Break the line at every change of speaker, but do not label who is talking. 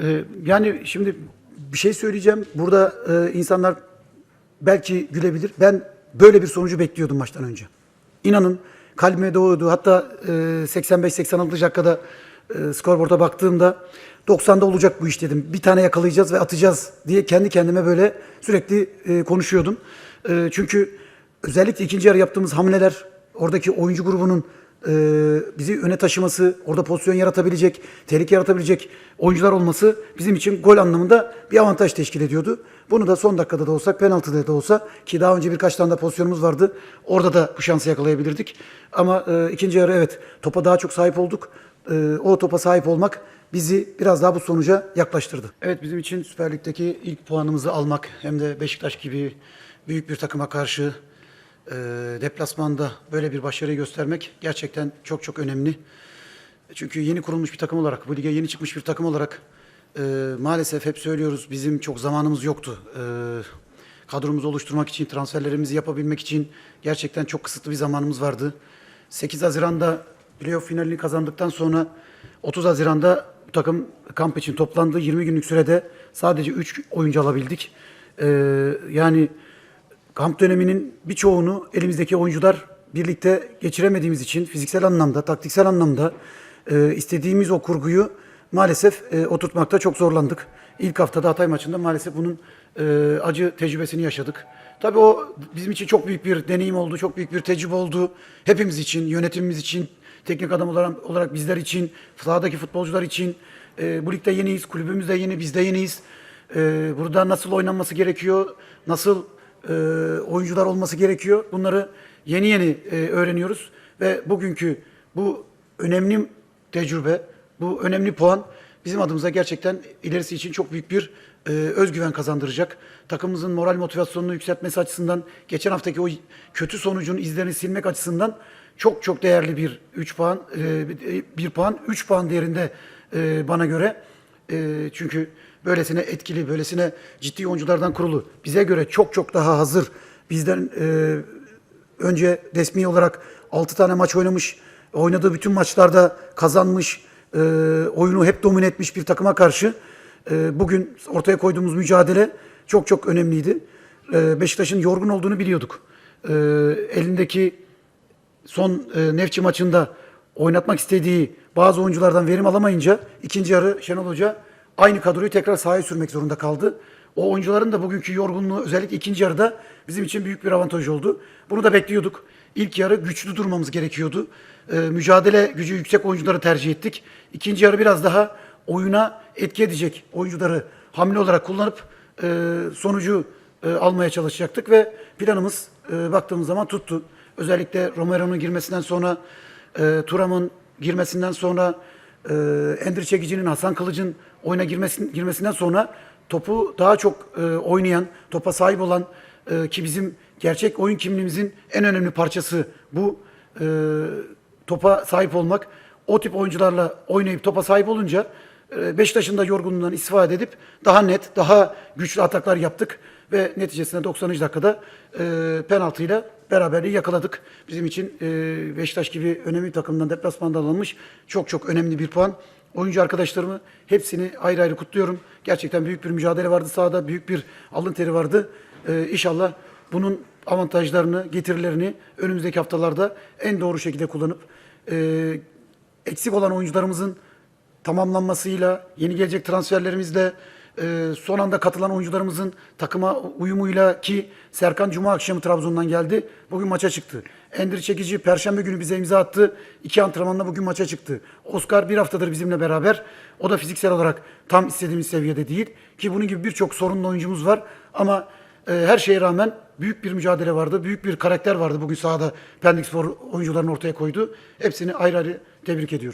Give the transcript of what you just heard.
Ee, yani şimdi bir şey söyleyeceğim. Burada e, insanlar belki gülebilir. Ben böyle bir sonucu bekliyordum maçtan önce. İnanın kalbime doğdu. Hatta e, 85-86 dakikada e, skorboarda baktığımda 90'da olacak bu iş dedim. Bir tane yakalayacağız ve atacağız diye kendi kendime böyle sürekli e, konuşuyordum. E, çünkü özellikle ikinci yarı yaptığımız hamleler oradaki oyuncu grubunun e, bizi öne taşıması, orada pozisyon yaratabilecek, tehlike yaratabilecek oyuncular olması bizim için gol anlamında bir avantaj teşkil ediyordu. Bunu da son dakikada da olsak, penaltıda da olsa ki daha önce birkaç tane de pozisyonumuz vardı. Orada da bu şansı yakalayabilirdik. Ama e, ikinci yarı evet topa daha çok sahip olduk. E, o topa sahip olmak bizi biraz daha bu sonuca yaklaştırdı. Evet bizim için Süper Lig'deki ilk puanımızı almak hem de Beşiktaş gibi büyük bir takıma karşı e, deplasmanda böyle bir başarıyı göstermek gerçekten çok çok önemli. Çünkü yeni kurulmuş bir takım olarak, bu lige yeni çıkmış bir takım olarak e, maalesef hep söylüyoruz bizim çok zamanımız yoktu. E, kadromuzu oluşturmak için, transferlerimizi yapabilmek için gerçekten çok kısıtlı bir zamanımız vardı. 8 Haziran'da playoff finalini kazandıktan sonra 30 Haziran'da bu takım kamp için toplandı. 20 günlük sürede sadece 3 oyuncu alabildik. E, yani kamp döneminin birçoğunu elimizdeki oyuncular birlikte geçiremediğimiz için fiziksel anlamda, taktiksel anlamda e, istediğimiz o kurguyu maalesef e, oturtmakta çok zorlandık. İlk haftada Hatay maçında maalesef bunun e, acı tecrübesini yaşadık. Tabii o bizim için çok büyük bir deneyim oldu, çok büyük bir tecrübe oldu. Hepimiz için, yönetimimiz için, teknik adam olarak, olarak bizler için, sahadaki futbolcular için. E, bu ligde yeniyiz, kulübümüz de yeni, biz de yeniyiz. E, burada nasıl oynanması gerekiyor, nasıl e, oyuncular olması gerekiyor. Bunları yeni yeni e, öğreniyoruz ve bugünkü bu önemli tecrübe, bu önemli puan bizim adımıza gerçekten ilerisi için çok büyük bir e, özgüven kazandıracak. Takımımızın moral motivasyonunu yükseltmesi açısından, geçen haftaki o kötü sonucun izlerini silmek açısından çok çok değerli bir 3 puan, e, bir puan, 3 puan değerinde e, bana göre. E, çünkü böylesine etkili, böylesine ciddi oyunculardan kurulu. Bize göre çok çok daha hazır. Bizden e, önce resmi olarak 6 tane maç oynamış, oynadığı bütün maçlarda kazanmış, e, oyunu hep domine etmiş bir takıma karşı e, bugün ortaya koyduğumuz mücadele çok çok önemliydi. E, Beşiktaş'ın yorgun olduğunu biliyorduk. E, elindeki son e, Nefçi maçında oynatmak istediği bazı oyunculardan verim alamayınca ikinci yarı Şenol Hoca aynı kadroyu tekrar sahaya sürmek zorunda kaldı. O oyuncuların da bugünkü yorgunluğu özellikle ikinci yarıda bizim için büyük bir avantaj oldu. Bunu da bekliyorduk. İlk yarı güçlü durmamız gerekiyordu. E, mücadele gücü yüksek oyuncuları tercih ettik. İkinci yarı biraz daha oyuna etki edecek oyuncuları hamle olarak kullanıp e, sonucu e, almaya çalışacaktık ve planımız e, baktığımız zaman tuttu. Özellikle Romero'nun girmesinden sonra, e, Turam'ın girmesinden sonra, e, Ender Çekici'nin, Hasan Kılıç'ın oyuna girmesin, girmesinden sonra topu daha çok e, oynayan, topa sahip olan e, ki bizim gerçek oyun kimliğimizin en önemli parçası bu e, topa sahip olmak. O tip oyuncularla oynayıp topa sahip olunca e, Beşiktaş'ın da yorgunluğundan istifade edip daha net, daha güçlü ataklar yaptık ve neticesinde 90. dakikada e, penaltıyla beraberliği yakaladık. Bizim için e, Beşiktaş gibi önemli takımdan deplasmanda alınmış çok çok önemli bir puan. Oyuncu arkadaşlarımı hepsini ayrı ayrı kutluyorum. Gerçekten büyük bir mücadele vardı sahada, büyük bir alın teri vardı. E, inşallah bunun avantajlarını, getirilerini önümüzdeki haftalarda en doğru şekilde kullanıp e, eksik olan oyuncularımızın tamamlanmasıyla, yeni gelecek transferlerimizle, e, son anda katılan oyuncularımızın takıma uyumuyla ki Serkan Cuma akşamı Trabzon'dan geldi. Bugün maça çıktı. Endir Çekici Perşembe günü bize imza attı. İki antrenmanla bugün maça çıktı. Oscar bir haftadır bizimle beraber. O da fiziksel olarak tam istediğimiz seviyede değil. Ki bunun gibi birçok sorunlu oyuncumuz var. Ama e, her şeye rağmen büyük bir mücadele vardı. Büyük bir karakter vardı bugün sahada Pendik Spor oyuncuların ortaya koydu. Hepsini ayrı ayrı tebrik ediyorum.